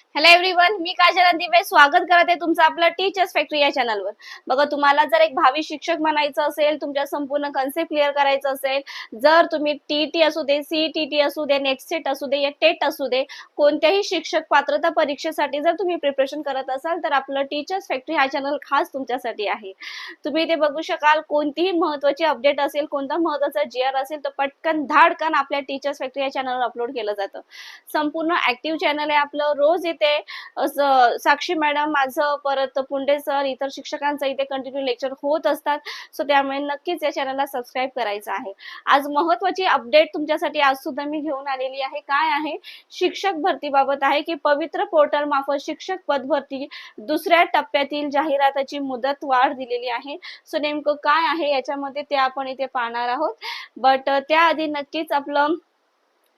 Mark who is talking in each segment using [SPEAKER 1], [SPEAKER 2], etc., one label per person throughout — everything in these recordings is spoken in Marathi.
[SPEAKER 1] हॅलो एव्हरीवन मी काजल दिवे स्वागत करत आहे तुमचं आपलं टीचर्स फॅक्टरी या चॅनलवर बघा तुम्हाला जर एक भावी शिक्षक म्हणायचं असेल तुमच्या संपूर्ण कन्सेप्ट क्लिअर करायचं असेल जर तुम्ही टी टी असू दे सी टी टी असू दे नेट सेट असू दे या टेट असू दे कोणत्याही शिक्षक पात्रता परीक्षेसाठी जर तुम्ही प्रिपरेशन करत असाल तर आपलं टीचर्स फॅक्टरी हा चॅनल खास तुमच्यासाठी आहे. तुम्ही इथे बघू शकाल कोणतीही महत्वाची अपडेट असेल कोणता महत्त्वाचा जी आर असेल तर पटकन धाडकन आपल्या टीचर्स फॅक्टरी या चॅनलवर अपलोड केलं जातं. संपूर्ण ऍक्टिव्ह चॅनल आहे आपलं रोज इथे असं साक्षी मॅडम माझं परत पुंडे सर इतर शिक्षकांचं इथे कंटिन्यू लेक्चर होत असतात. सो त्यामुळे नक्कीच या चॅनलला सबस्क्राईब करायचं आहे. आज महत्वाची अपडेट तुमच्यासाठी आज सुद्धा मी घेऊन आलेली आहे. काय आहे? शिक्षक भरतीबाबत आहे की पवित्र पोर्टल मार्फत शिक्षक पद भरती दुसऱ्या टप्प्यातील जाहिराताची मुदत वाढ दिलेली आहे. सो नेमकं काय आहे? याच्यामध्ये ते आपण इथे पाहणार आहोत. बट त्याआधी नक्कीच आपलं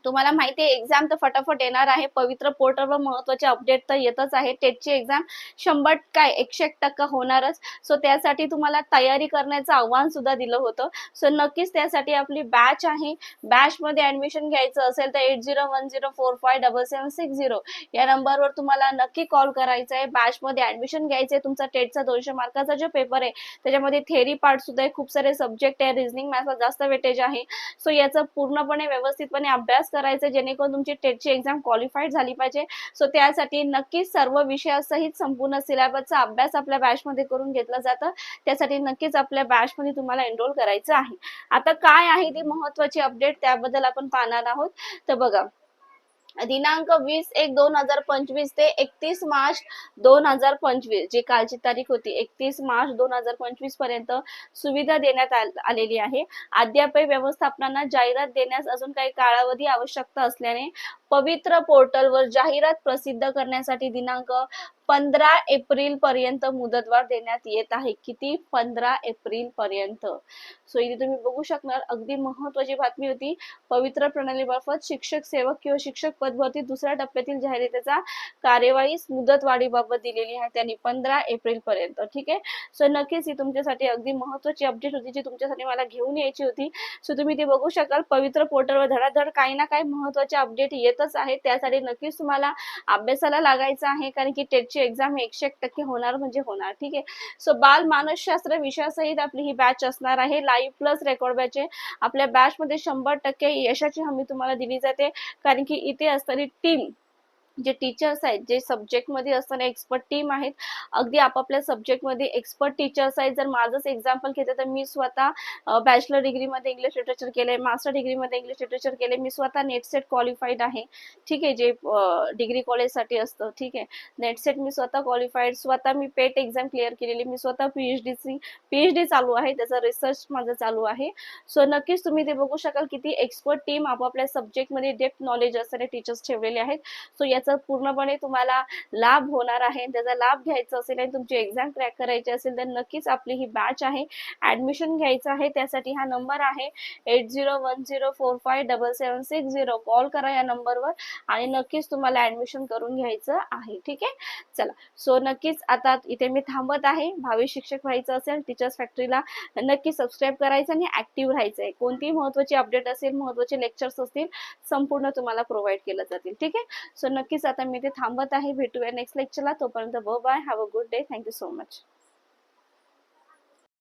[SPEAKER 1] तुम्हाला माहिती आहे एक्झाम तर फटाफट येणार आहे. पवित्र पोर्टलवर महत्त्वाचे अपडेट तर येतच आहे. टेटची एक्झाम शंभर काय एकशे एक टक्का होणारच. सो त्यासाठी तुम्हाला तयारी करण्याचं आव्हान सुद्धा दिलं होतं. सो नक्कीच त्यासाठी आपली बॅच आहे. बॅच मध्ये ऍडमिशन घ्यायचं असेल तर eight zero one zero four five double seven six zero या नंबरवर तुम्हाला नक्की कॉल करायचा आहे. बॅच मध्ये ऍडमिशन आहे. तुमचा टेटचा दोनशे मार्काचा जो पेपर आहे त्याच्यामध्ये थेरी पार्ट सुद्धा आहे. खूप सारे सब्जेक्ट आहे. रिझनिंग मॅथचा जास्त वेटेज आहे. सो याचा पूर्णपणे व्यवस्थितपणे अभ्यास करायचं जेणेकरून तुमची टेटची एक्झाम क्वालिफाईड झाली पाहिजे. सो त्यासाठी नक्कीच सर्व विषयासहित संपूर्ण सिलेबसचा अभ्यास आपल्या बॅचमध्ये करून घेतला जातं. त्यासाठी नक्कीच आपल्या बॅचमध्ये तुम्हाला एनरोल करायचं आहे. आता काय आहे ती महत्वाची अपडेट त्याबद्दल आपण पाहणार आहोत. तर बघा दिनांक वीस एक दोन हजार पंचवीस ते एकतीस मार्च दोन हजार पंचवीस जी कालची तारीख होती. एकतीस मार्च दोन हजार पंचवीसपर्यंत सुविधा देण्यात आलेली आहे. अद्यापही व्यवस्थापनांना जाहिरात देण्यास अजून काही कालावधी आवश्यकता असल्याने पवित्र पोर्टलवर जाहिरात प्रसिद्ध करण्यासाठी दिनांक पंधरा एप्रिल पर्यंत मुदतवाढ देण्यात येत आहे. किती? पंधरा एप्रिल पर्यंत. सो इथे तुम्ही बघू शकणार अगदी महत्वाची बातमी होती. पवित्र प्रणालीमार्फत शिक्षक सेवक किंवा शिक्षक पदभरती दुसऱ्या टप्प्यातील जाहिरातीचा कार्यवाही मुदतवाढीबाबत दिलेली आहे. त्यांनी पंधरा एप्रिल पर्यंत. ठीक आहे? सो नक्कीच ही तुमच्यासाठी अगदी महत्वाची अपडेट होती जी तुमच्यासाठी मला घेऊन यायची होती. सो तुम्ही ते बघू शकाल. पवित्र पोर्टलवर धडाधड काही ना काही महत्त्वाचे अपडेट येतच आहेत त्यासाठी नक्कीच तुम्हाला अभ्यासाला लागायचं आहे कारण की टेटची एक्झाम एकशे एक टक्के होणार म्हणजे होणार. ठीक आहे? सो बाल मानसशास्त्र विषयासहित आपली ही बॅच असणार आहे. लाईव्ह प्लस रेकॉर्ड बॅच आहे. आपल्या बॅचमध्ये शंभर टक्के यशाची हमी तुम्हाला दिली जाते. कारण की इथे असणारी टीम जे टीचर्स आहेत जे सब्जेक्टमध्ये असताना एक्सपर्ट टीम आहेत अगदी आपापल्या सब्जेक्टमध्ये एक्सपर्ट टीचर्स आहेत. जर माझंच एक्झाम्पल घेते तर मी स्वतः बॅचलर डिग्रीमध्ये इंग्लिश लिटरेचर केलंय मास्टर डिग्रीमध्ये इंग्लिश लिटरेचर केले मी स्वतः नेट सेट क्वालिफाईड आहे. ठीक आहे जे डिग्री कॉलेजसाठी असतं. ठीक आहे नेट सेट मी स्वतः क्वालिफाईड स्वतः मी पेट एक्झाम क्लिअर केलेली मी स्वतः पीएचडी ची पीएचडी चालू आहे त्याचा रिसर्च माझा चालू आहे. सो नक्कीच तुम्ही ते बघू शकाल किती एक्सपर्ट टीम आपापल्या सब्जेक्टमध्ये डेप्थ नॉलेज असणारे टीचर्स ठेवलेले आहेत. सो या याचा पूर्णपणे तुम्हाला लाभ होणार आहे त्याचा लाभ घ्यायचा असेल आणि तुमची एक्झाम क्रॅक करायची असेल तर नक्कीच आपली ही बॅच आहे. ऍडमिशन घ्यायचं आहे त्यासाठी हा नंबर आहे eight zero one zero four five double seven six zero call करा या नंबरवर आणि नक्कीच तुम्हाला ऍडमिशन करून घ्यायचं आहे. ठीक आहे? चला. सो नक्कीच आता इथे मी थांबत आहे. भावी शिक्षक व्हायचं असेल टीचर्स फॅक्टरीला नक्की सबस्क्राईब करायचं आणि ऍक्टिव्ह राहायचं आहे कोणतीही महत्वाची अपडेट असेल महत्त्वाचे लेक्चर्स असतील संपूर्ण तुम्हाला प्रोव्हाइड केलं जातील. ठीक आहे? सो नक्की नक्कीच आता मी इथे थांबत आहे. भेटूया नेक्स्ट लेक्चरला तोपर्यंत bye have a good day thank you so much